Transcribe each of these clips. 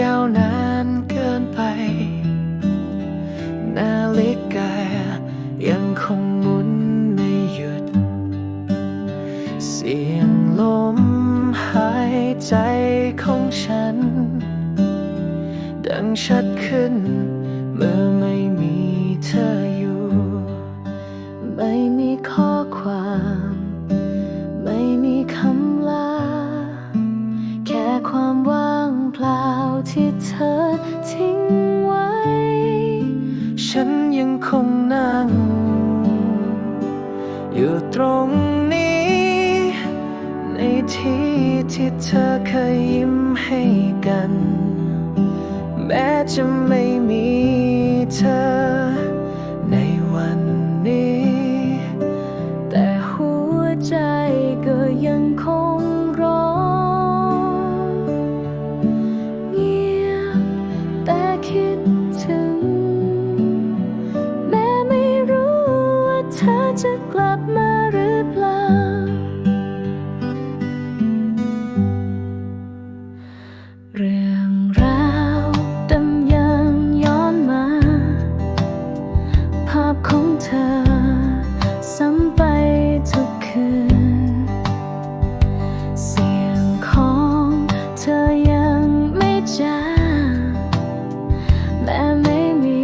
ยาวนานเกินไป นาฬิกายังคงหมุนไม่หยุด เสียงลมหายใจของฉัน ดังชัดขึ้นเมื่อไม่มี ที่เธอทิ้งไว้ ฉันยังคงนั่ง อยู่ตรงนี้ ในที่ที่เธอเคยยิ้มให้กัน แม้จะไม่มีเธอ จาแม้ไม่มี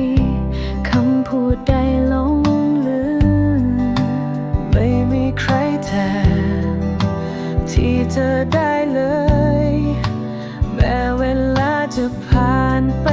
คำพูดใดหลงลืมไม่มีใครแทนที่เธอได้เลย แม้เวลาจะผ่านไป